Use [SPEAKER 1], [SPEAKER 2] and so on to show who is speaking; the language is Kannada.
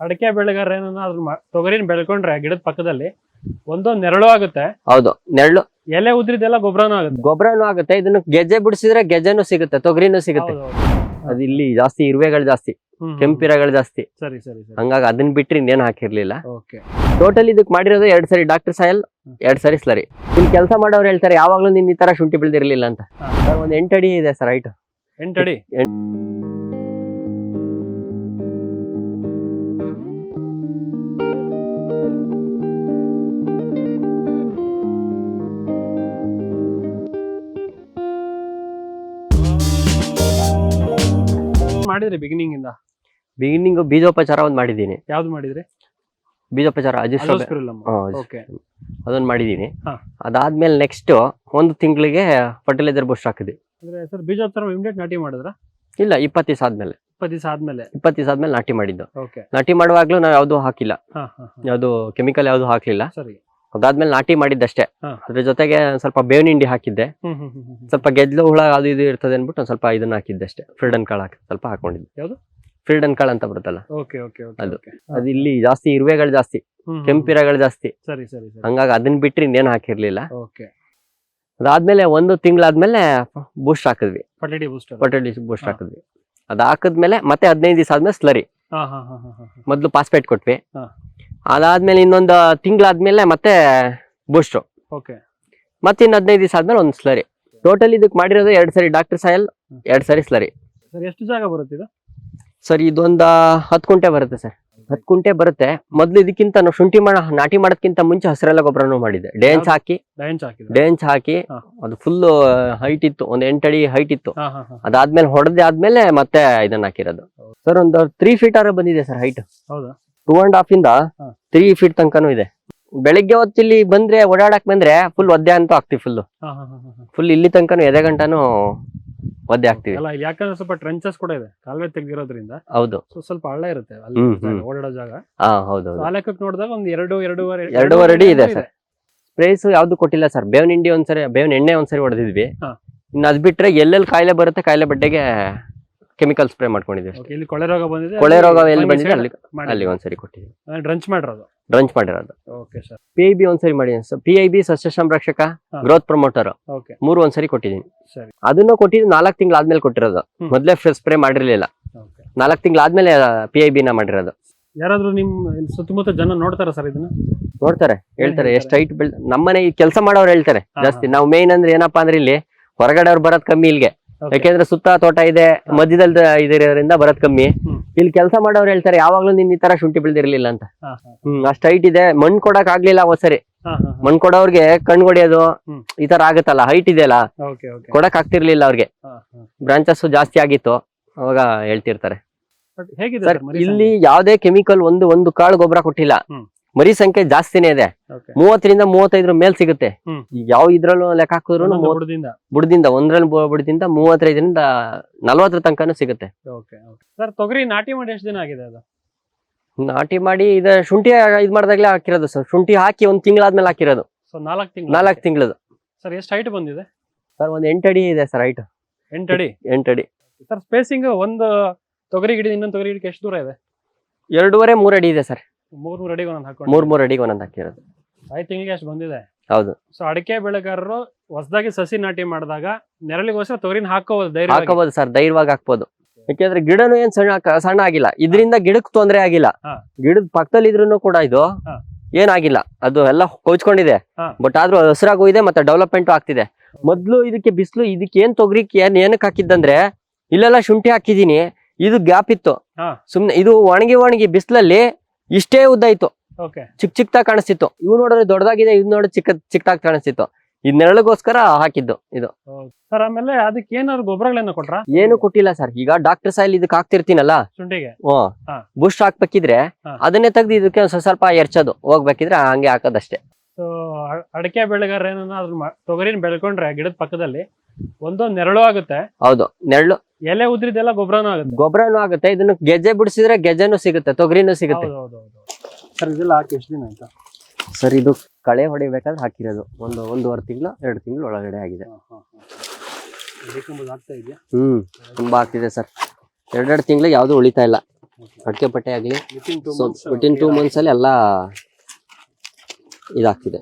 [SPEAKER 1] ಅಡಿಕೆ ಬೆಳೆಗಾರ ಏನನ್ನ ಅದ್ರ ಮ- ತೊಗರಿನ ಬೆಳ್ಕೊಂಡ್ರೆ ಗಿಡದ ಪಕ್ಕದಲ್ಲಿ ಒಂದೊಂದ್ ನೆರಳು ಆಗುತ್ತೆ.
[SPEAKER 2] ಹೌದು ನೆರಳು.
[SPEAKER 1] ಎಲೆ ಉದ್ರಿದೆಲ್ಲ ಗೊಬ್ಬರನೂ ಆಗುತ್ತೆ.
[SPEAKER 2] ಗೊಬ್ಬರನು ಆಗುತ್ತೆ ಇದನ್ನ ಗೆಜ್ಜೆ ಬಿಡಿಸಿದ್ರೆ ಗೆಜ್ಜೆನೂ ಸಿಗುತ್ತೆ ತೊಗರಿನೂ ಸಿಗುತ್ತೆ. ಅದು ಇಲ್ಲಿ ಜಾಸ್ತಿ ಇರುವೆಗಳು ಜಾಸ್ತಿ. ಕೆಂಪಿರಗಳು ಜಾಸ್ತಿ.
[SPEAKER 1] ಸರಿ ಸರಿ
[SPEAKER 2] ಹಂಗಾಗಿ ಅದನ್ನ ಬಿಟ್ರಿ ಇನ್ನೇನು ಹಾಕಿರ್ಲಿಲ್ಲ. ಟೋಟಲ್ ಇದಕ್ ಮಾಡಿರೋದು ಎರಡ್ ಸರಿ ಡಾಕ್ಟರ್ ಸಾಯಲ್ ಎರಡ್ ಸರಿ ಸ್ಲರಿ ಇಲ್ಲಿ ಕೆಲಸ ಮಾಡೋರು ಹೇಳ್ತಾರೆ ಯಾವಾಗ್ಲೂ ನಿನ್ ಈ ತರ ಶುಂಠಿ ಬೆಳೆದಿರ್ಲಿಲ್ಲ ಅಂತ. ಒಂದ್ ಎಂಟಡಿ ಇದೆ ಸರ್ ಹೈಟ್
[SPEAKER 1] ಎಂಟಡಿ. ಮಾಡಿದ್ರಿ ಬಿಗಿನಿಂಗ್ ಇಂದ?
[SPEAKER 2] ಬಿಗಿನಿಂಗ್ ಬೀಜೋಪಚಾರ ಒಂದು ಮಾಡಿದೀನಿ
[SPEAKER 1] ಯಾವ್ದು ಮಾಡಿದ್ರೆ?
[SPEAKER 2] ಬೀಜೋಪಚಾರ
[SPEAKER 1] ಓಕೆ
[SPEAKER 2] ಅದೊಂದ್ ಮಾಡಿದೀನಿ
[SPEAKER 1] ಹಾ.
[SPEAKER 2] ಅದಾದ್ಮೇಲೆ ನೆಕ್ಸ್ಟ್ ಒಂದು ತಿಂಗಳಿಗೆ ಫರ್ಟಿಲೈಸರ್ ಬೂಸ್ಟ್ ಹಾಕಿದ್ವಿ.
[SPEAKER 1] ಅಂದ್ರೆ ಸರ್ ಬೀಜೋಪಚಾರ ಇಮಿಡಿಯೇಟ್ ನಾಟಿ ಮಾಡಿದ್ರ?
[SPEAKER 2] ಇಲ್ಲ ಇಪ್ಪತ್ತು ದಿವಸ ಆದ್ಮೇಲೆ.
[SPEAKER 1] ಇಪ್ಪತ್ತು ದಿವಸ ಆದ್ಮೇಲೆ.
[SPEAKER 2] ಇಪ್ಪತ್ತು ದಿವಸ ಆದ್ಮೇಲೆ ನಾಟಿ ಮಾಡಿದ್ದು. ನಾಟಿ ಮಾಡುವಾಗ್ಲೂ ನಾವು ಯಾವ್ದು ಹಾಕಿಲ್ಲ. ಯಾವ್ದು ಕೆಮಿಕಲ್ ಯಾವ್ದು ಹಾಕ್ಲಿಲ್ಲ.
[SPEAKER 1] ಸರಿ.
[SPEAKER 2] ಅದಾದ್ಮೇಲೆ ನಾಟಿ ಮಾಡಿದ್ದಷ್ಟೇ. ಅದ್ರ ಜೊತೆಗೆ ಸ್ವಲ್ಪ ಬೇವಿನ ಹಿಂಡಿ ಹಾಕಿದ್ದೆ. ಸ್ವಲ್ಪ ಗೆದ್ಲು ಹುಳ ಅದು ಇದು ಇರ್ತದೆ ಅನ್ಬಿಟ್ಟು ಒಂದ್ ಸ್ವಲ್ಪ ಇದನ್ನ ಹಾಕಿದ್ದೆ ಅಷ್ಟೇ ಫ್ರೀಡನ್ ಕಾಳು ಹಾಕಿ ಸ್ವಲ್ಪ ಹಾಕೊಂಡಿದ್ದೆ.
[SPEAKER 1] ಫಿಲ್ಡನ್
[SPEAKER 2] ಫ್ರೀಡನ್ ಕಾಳು ಅಂತ ಬರುತ್ತಲ್ಲ? ಅದು. ಅದು ಇಲ್ಲಿ ಜಾಸ್ತಿ ಇರುವೆಗಳು ಜಾಸ್ತಿ ಕೆಂಪಿರಗಳು ಜಾಸ್ತಿ.
[SPEAKER 1] ಸರಿ ಸರಿ ಸರಿ.
[SPEAKER 2] ಹಂಗಾಗಿ ಅದನ್ನ ಬಿಟ್ರಿ ಇನ್ನೇನು ಹಾಕಿರ್ಲಿಲ್ಲ. ಅದಾದ್ಮೇಲೆ ಒಂದು ತಿಂಗಳಾದ್ಮೇಲೆ ಬೂಸ್ಟ್ ಹಾಕಿದ್ವಿ. ಪೊಟೆಟಿ ಬೂಸ್ಟ್ ಹಾಕಿದ್ವಿ. ಅದ್ ಹಾಕಿದ್ಮೇಲೆ ಮತ್ತೆ ಹದಿನೈದು ದಿವಸ ಆದ್ಮೇಲೆ ಸ್ಲರಿ ಮೊದ್ಲು ಪಾಸ್ಪೇಟ್ ಕೊಟ್ವಿ. ಅದಾದ್ಮೇಲೆ ಇನ್ನೊಂದು ತಿಂಗಳಾದ್ಮೇಲೆ ಮತ್ತೆ ಬೂಸ್ಟ್
[SPEAKER 1] ಓಕೆ
[SPEAKER 2] ಮತ್ತೆ ಇನ್ನು ಹದಿನೈದು ದಿವಸ ಆದ್ಮೇಲೆ ಒಂದು ಸ್ಲರಿ ಟೋಟಲ್ ಇದಕ್ಕೆ ಮಾಡಿರೋದು ಎರಡು ಸರಿ ಡಾಕ್ಟರ್ ಸಾಯಲ್ ಎರಡು ಸರಿ ಸ್ಲರಿ
[SPEAKER 1] ಸರ್ ಎಷ್ಟು ಜಾಗ ಬರುತ್ತೆ ಇದು?
[SPEAKER 2] ಸರ್ ಇದೊಂದು ಹತ್ತು ಕುಂಟೆ ಬರುತ್ತೆ ಸರ್ ಹತ್ತು ಕುಂಟೆ ಬರುತ್ತೆ. ಮೊದಲು ಇದಕ್ಕಿಂತ ನಾವು ಶುಂಠಿ ಮಾಡ ನಾಟಿ ಮಾಡೋದಕ್ಕಿಂತ ಮುಂಚೆ ಹಸಿರೆಲ್ಲ ಗೊಬ್ಬರನೂ ಮಾಡಿದ್ದೆ. ಡೇನ್ಸ್ ಹಾಕಿ.
[SPEAKER 1] ಡೈನ್ಸ್ ಹಾಕಿದ್ರೆ
[SPEAKER 2] ಡೇನ್ಸ್ ಹಾಕಿ.
[SPEAKER 1] ಹಾ.
[SPEAKER 2] ಅದು ಫುಲ್ ಹೈಟ್ ಇತ್ತು. ಎಂಟು ಅಡಿ ಹೈಟ್ ಇತ್ತು.
[SPEAKER 1] ಹಾ ಹಾ ಹಾ.
[SPEAKER 2] ಅದಾದ್ಮೇಲೆ ಹೊಡೆದೇ ಆದ್ಮೇಲೆ ಮತ್ತೆ ಇದನ್ನ ಹಾಕಿರೋದು. ಸರ್ ಒಂದು ತ್ರೀ ಫೀಟ್ ಆರ ಬಂದಿದೆ ಸರ್ ಹೈಟ್
[SPEAKER 1] ಹೌದಾ?
[SPEAKER 2] ಟೂ ಅಂಡ್ ಹಾಫ್ ಇಂದ. ತ್ರೀ ಫೀಟ್ ತನಕನೂ ಇದೆ. ಬೆಳಿಗ್ಗೆ ಹೊತ್ತು ಇಲ್ಲಿ ಬಂದ್ರೆ ಓಡಾಡಕ್ ಬಂದ್ರೆ ಫುಲ್ ಒದ್ದೆ ಅಂತೂ ಆಗ್ತಿವಿ ಫುಲ್. ಫುಲ್ ಇಲ್ಲಿ ತನಕನು ಎದೆ ಗಂಟನು ಒದ್ದೆ ಆಗ್ತಿವಿ
[SPEAKER 1] ಅಲ್ಲ ಯಾಕಂದ್ರೆ ಸ್ವಲ್ಪ ಟ್ರೆಂಚಸ್ ಕೂಡ ಇದೆ ಕಾಲುವೆ ತೆಗ್ದಿರೋದ್ರಿಂದ.
[SPEAKER 2] ಹೌದು.
[SPEAKER 1] ಸ್ವಲ್ಪ ಹಳ್ಳ ಇರುತ್ತೆ ಓಡಾಡೋ ಜಾಗ.
[SPEAKER 2] ಹಾ ಹೌದು
[SPEAKER 1] ಲೆಕ್ಕಕ್ಕೆ ನೋಡಿದಾಗ ಒಂದ್ ಎರಡು ಎರಡೂವರೆ
[SPEAKER 2] ಎರಡೂವರೆ ಅಡಿ ಇದೆ ಸರ್. ಸ್ಪ್ರೇಸ್ ಯಾವ್ದು ಕೊಟ್ಟಿಲ್ಲ ಸರ್. ಬೇವಿನ ಹಿಂಡಿ ಒಂದ್ಸರಿ ಬೇವನ್ ಎಣ್ಣೆ ಒಂದ್ಸರಿ ಹೊಡೆದಿದ್ವಿ. ಇನ್ನು ಅದ್ ಬಿಟ್ರೆ ಎಲ್ಲೆಲ್ಲಿ ಕಾಯಿಲೆ ಬರುತ್ತೆ ಕಾಯಿಲೆ ಬಡ್ಡೆಗೆ ಕೆಮಿಕಲ್ ಸ್ಪ್ರೇ ಮಾಡ್ಕೊಂಡಿದ್ದೀವಿ ಅಷ್ಟೇ.
[SPEAKER 1] Okay, ಇಲ್ಲಿ ಕೊಳೆ ರೋಗ ಬಂದಿದೆ
[SPEAKER 2] ಕೊಳೆ ರೋಗ ಎಲ್ಲಿ ಬಂದಿದೆ ಅಲ್ಲಿ ಅಲ್ಲಿ ಒಂದ್ಸರಿ ಕೊಟ್ಟಿದ್ವಿ
[SPEAKER 1] ಡ್ರಂಚ್ ಮಾಡಿರೋದು?
[SPEAKER 2] ಡ್ರಂಚ್ ಮಾಡಿರೋದು.
[SPEAKER 1] Okay sir
[SPEAKER 2] P I B ಒಂದ್ಸರಿ ಮಾಡಿದ್ದೀನಿ ಸರ್ ಪಿ ಐ ಬಿ ಸಸ್ಯ ಸಂರಕ್ಷಕ
[SPEAKER 1] ಹಾ.
[SPEAKER 2] ಗ್ರೋತ್ ಪ್ರಮೋಟರ್
[SPEAKER 1] ಓಕೆ
[SPEAKER 2] ಮೂರು ಒಂದ್ಸರಿ ಕೊಟ್ಟಿದ್ದೀನಿ.
[SPEAKER 1] ಸರಿ.
[SPEAKER 2] ಅದನ್ನ ಕೊಟ್ಟಿದ್ದು ನಾಲ್ಕು ತಿಂಗಳು ಆದ್ಮೇಲೆ ಕೊಟ್ಟಿರೋದು.
[SPEAKER 1] ಹ್ಮ್.
[SPEAKER 2] ಮೊದ್ಲೇ ಸ್ಪ್ರೇ ಮಾಡಿರ್ಲಿಲ್ಲ.
[SPEAKER 1] ಓಕೆ
[SPEAKER 2] ನಾಲ್ಕು ತಿಂಗಳು ಆದ್ಮೇಲೆ ಪಿ ಐ ಬಿನ ಮಾಡಿರೋದು.
[SPEAKER 1] ಯಾರಾದ್ರೂ ನಿಮ್ ಇಲ್ಲಿ ಸುತ್ತಮುತ್ತ ಜನ ನೋಡ್ತಾರ ಸರ್ ಇದನ್ನ?
[SPEAKER 2] ನೋಡ್ತಾರೆ ಹೇಳ್ತಾರೆ
[SPEAKER 1] ಹೇಳ್ತಾರೆ?
[SPEAKER 2] ಎಷ್ಟು ಹೈಟ್ ಬೆಳ್ ನಮ್ಮನೆ ಈ ಕೆಲಸ ಮಾಡೋರು ಹೇಳ್ತಾರೆ.
[SPEAKER 1] ಹಾ,
[SPEAKER 2] ಜಾಸ್ತಿ ನಾವು ಮೇನ್ ಅಂದ್ರೆ ಏನಪ್ಪಾ ಅಂದ್ರೆ ಇಲ್ಲಿ ಹೊರಗಡೆ ಅವ್ರು ಬರೋದ್ ಕಮ್ಮಿ ಇಲ್ಲಿಗೆ. ಯಾಕೆಂದ್ರೆ ಸುತ್ತ ತೋಟ ಇದೆ. ಮಧ್ಯದಲ್ಲಿ ಇದಿರೋದ್ರಿಂದ ಬರೋದ್ ಕಮ್ಮಿ. ಇಲ್ಲಿ ಕೆಲಸ ಮಾಡೋರು ಹೇಳ್ತಾರೆ ಯಾವಾಗ್ಲೂ ನಿನ್ ಈ ತರ ಶುಂಠಿ ಬೆಳ್ದಿರ್ಲಿಲ್ಲ ಅಂತ. ಹ್ಮ್ ಅಷ್ಟ್ ಹೈಟ್ ಇದೆ ಮಣ್ಣು ಕೊಡಕ್ ಆಗ್ಲಿಲ್ಲ ಸರಿ
[SPEAKER 1] ಹಾ ಹಾ
[SPEAKER 2] ಮಣ್ಣು ಕೊಡೋರ್ಗೆ ಕಣ್ ಹೊಡಿಯೋದು ಈ ತರ ಆಗತ್ತಲ್ಲ ಹೈಟ್ ಇದೆಯಲ್ಲ
[SPEAKER 1] ಓಕೆ ಓಕೆ
[SPEAKER 2] ಕೊಡಕ್ ಆಗ್ತಿರ್ಲಿಲ್ಲ ಅವ್ರಿಗೆ. ಬ್ರಾಂಚಸ್ ಜಾಸ್ತಿ ಆಗಿತ್ತು ಅವಾಗ ಹೇಳ್ತಿರ್ತಾರೆ. ಸರ್
[SPEAKER 1] ಸರ್
[SPEAKER 2] ಇಲ್ಲಿ ಯಾವ್ದೇ ಕೆಮಿಕಲ್ ಒಂದು ಒಂದು ಕಾಳು ಗೊಬ್ಬರ ಕೊಟ್ಟಿಲ್ಲ. ಮರಿ ಸಂಖ್ಯೆ ಜಾಸ್ತಿನೇ ಇದೆ. ಮೂವತ್ತರಿಂದ ಮೂವತ್ತೈದ್ರ ಮೇಲ್ ಸಿಗುತ್ತೆ. ಯಾವ ಇದ್ರಲ್ಲೂ ಲೆಕ್ಕ ಹಾಕಿದ್ರು
[SPEAKER 1] ಬುಡದಿಂದ.
[SPEAKER 2] ಬುಡದಿಂದ ಒಂದ್ರಲ್ಲಿ ಬುಡದಿಂದ ಮೂವತ್ತೈದರಿಂದ ನಲ್ವತ್ತರ ತನಕನೂ ಸಿಗುತ್ತೆ.
[SPEAKER 1] ಸರ್ ತೊಗರಿ ನಾಟಿ ಮಾಡಿ ಎಷ್ಟು ದಿನ ಆಗಿದೆ ಅದು?
[SPEAKER 2] ನಾಟಿ ಮಾಡಿ ಇದ ಶುಂಠಿ ಇದ್ ಮಾಡ್ದಾಗ್ಲೇ ಹಾಕಿರೋದು ಸರ್ ಶುಂಠಿ ಹಾಕಿ ಒಂದ್ ತಿಂಗಳಾದ್ಮೇಲೆ ಹಾಕಿರೋದು.
[SPEAKER 1] ಸೊ ನಾಲ್ಕು ತಿಂಗಳು.
[SPEAKER 2] ನಾಲ್ಕು ತಿಂಗಳದು.
[SPEAKER 1] ಸರ್ ಎಷ್ಟು ಹೈಟ್ ಬಂದಿದೆ?
[SPEAKER 2] ಸರ್ ಒಂದ್ ಅಡಿ ಇದೆ ಸರ್ ಹೈಟ್
[SPEAKER 1] ಎಂಟಡಿ
[SPEAKER 2] ಎಂಟಡಿ
[SPEAKER 1] ಸರ್ ಸ್ಪೇಸಿಂಗ್ ಒಂದು ತೊಗರಿ ಗಿಡ ಇನ್ನೊಂದು ತೊಗರಿ ಗಿಡಕ್ಕೆ ಎಷ್ಟು ದೂರ ಇದೆ?
[SPEAKER 2] ಎರಡೂವರೆ ಮೂರ್ ಅಡಿ ಇದೆ ಸರ್
[SPEAKER 1] ಮೂರ್ ಮೂರ್ ಅಡಿಗೆ ಒಂದೊಂದು ಹಾಕೊಂಡು
[SPEAKER 2] ಮೂರ್ ಮೂರ್ ಅಡಿಗೆ ಒಂದೊಂದು ಹಾಕಿರೋದು.
[SPEAKER 1] ಐದು ತಿಂಗಳಿಗೆ ಅಷ್ಟು ಬಂದಿದೆ.
[SPEAKER 2] ಹೌದು.
[SPEAKER 1] ಸೊ ಅಡಿಕೆ ಬೆಳೆಗಾರರು ಹೊಸದಾಗಿ ಸಸಿ ನಾಟಿ ಮಾಡಿದಾಗ ನೆರಳಿಗೋಸ್ಕರ ತೊಗರಿನ ಹಾಕೋಬಹುದು ಧೈರ್ಯ
[SPEAKER 2] ಹಾಕೋಬಹುದು ಸರ್ ಧೈರ್ಯವಾಗಿ ಹಾಕ್ಬೋದು. ಯಾಕೆಂದ್ರೆ ಗಿಡನು ಏನ್ ಸಣ್ಣ ಸಣ್ಣ ಆಗಿಲ್ಲ. ಇದರಿಂದ ಗಿಡಕ್ ತೊಂದರೆ ಆಗಿಲ್ಲ.
[SPEAKER 1] ಹಾ.
[SPEAKER 2] ಗಿಡದ ಪಕ್ಕದಲ್ಲಿ ಇದ್ರೂನು ಕೂಡ ಇದು
[SPEAKER 1] ಹಾ.
[SPEAKER 2] ಏನಾಗಿಲ್ಲ ಅದು ಎಲ್ಲ ಕೊಚ್ಕೊಂಡಿದೆ
[SPEAKER 1] ಹಾ.
[SPEAKER 2] ಬಟ್ ಆದ್ರೂ ಹಸಿರಾಗೂ ಇದೆ ಮತ್ತೆ ಡೆವಲಪ್ಮೆಂಟ್ ಆಗ್ತಿದೆ. ಮೊದ್ಲು ಇದಕ್ಕೆ ಬಿಸಿಲು ಇದಕ್ಕೆ ಏನ್ ತೊಗರಿ ಏನ್ ಏನಕ್ಕೆ ಹಾಕಿದ್ದಂದ್ರೆ ಇಲ್ಲೆಲ್ಲ ಶುಂಠಿ ಹಾಕಿದೀನಿ. ಇದು ಗ್ಯಾಪ್ ಇತ್ತು.
[SPEAKER 1] ಹಾ.
[SPEAKER 2] ಸುಮ್ನೆ ಇದು ಒಣಗಿ ಒಣಗಿ ಬಿಸಿಲಲ್ಲಿ ಇಷ್ಟೇ ಉದ್ದ ಇತ್ತು ಚಿಕ್ಕ ಚಿಕ್ಕದಾಗಿ ಕಾಣಿಸ್ತಿತ್ತು. ಇವು ನೋಡಿದ್ರೆ ದೊಡ್ಡದಾಗಿದೆ ಇದು ನೋಡಿ ಚಿಕ್ಕ ಚಿಕ್ಕದಾಗಿ ಕಾಣಿಸ್ತಿತ್ತು. ಇದ್ ನೆರಳಿಗೋಸ್ಕರ ಹಾಕಿದ್ದು ಇದು.
[SPEAKER 1] ಸರ್ ಆಮೇಲೆ ಅದಕ್ಕೆ ಏನಾದ್ರು ಗೊಬ್ಬರಗಳನ್ನ ಕೊಟ್ರ?
[SPEAKER 2] ಏನು ಕೊಟ್ಟಿಲ್ಲ ಸರ್. ಈಗ ಡಾಕ್ಟರ್ ಸಾಯಿಲ್ ಇದಕ್ಕೆ ಹಾಕ್ತಿರ್ತೀನಲ್ಲ?
[SPEAKER 1] ಶುಂಠಿಗೆ?
[SPEAKER 2] ಹ್ಮ್. ಬೂಸ್ಟ್ ಹಾಕ್ಬೇಕಿದ್ರೆ. ಅದನ್ನೇ ತೆಗ್ದು ಇದಕ್ಕೆ ಒಂದ್ ಸ್ವಲ್ಪ ಎರ್ಚೋದು. ಹೋಗ್ಬೇಕಿದ್ರೆ ಹಂಗೆ ಹಾಕೋದಷ್ಟೇ.
[SPEAKER 1] ಸೊ ಅಡಿಕೆ ಬೆಳೆಗಾರ ಏನಾದ್ರು ತೊಗರಿನ ಬೆಳ್ಕೊಂಡ್ರೆ ಗಿಡದ ಪಕ್ಕದಲ್ಲಿ ಒಂದೊಂದ್ ನೆರಳು ಆಗುತ್ತೆ.
[SPEAKER 2] ಹೌದು ನೆರಳು.
[SPEAKER 1] ಎಲೆ ಉದ್ರಿದೆಲ್ಲ ಗೊಬ್ಬರನೂ ಆಗುತ್ತೆ.
[SPEAKER 2] ಗೊಬ್ಬರನೂ ಆಗುತ್ತೆ. ಇದನ್ನ ಗೆಜ್ಜೆ ಬಿಡಿಸಿದ್ರೆ ಗೆಜ್ಜೆನೂ ಸಿಗುತ್ತೆ ತೊಗರಿನೂ ಸಿಗುತ್ತೆ.
[SPEAKER 1] ಹೌದು ಹೌದು ಹೌದು. ಸರ್ ಇದೆಲ್ಲ ಹಾಕಿ ಎಷ್ಟು ದಿನ ಆಯ್ತಾ?
[SPEAKER 2] ಸರ್ ಇದು ಕಳೆ ಹೊಡಿಬೇಕಾದ್ರೆ ಹಾಕಿರೋದು. ಒಂದು ಒಂದೂವರೆ ತಿಂಗಳು ಎರಡು ತಿಂಗಳು ಒಳಗಡೆ ಆಗಿದೆ.
[SPEAKER 1] ಆಗ್ತಾ ಇದೆಯಾ?
[SPEAKER 2] ಹ್ಮ್ ತುಂಬಾ ಆಗ್ತಿದೆ ಸರ್. ಎರಡೆರಡು ತಿಂಗಳು ಯಾವ್ದು ಉಳಿತಾ ಇಲ್ಲ. ಅಡಿಕೆ ಪಟ್ಟೆ ಆಗಲಿ
[SPEAKER 1] Within two
[SPEAKER 2] ಸೊ
[SPEAKER 1] months,
[SPEAKER 2] ವಿತಿನ್ ಟೂ ಮಂತ್ಸ್ ಅಲ್ಲಿ ಎಲ್ಲ ಇದಾಗ್ತಿದೆ.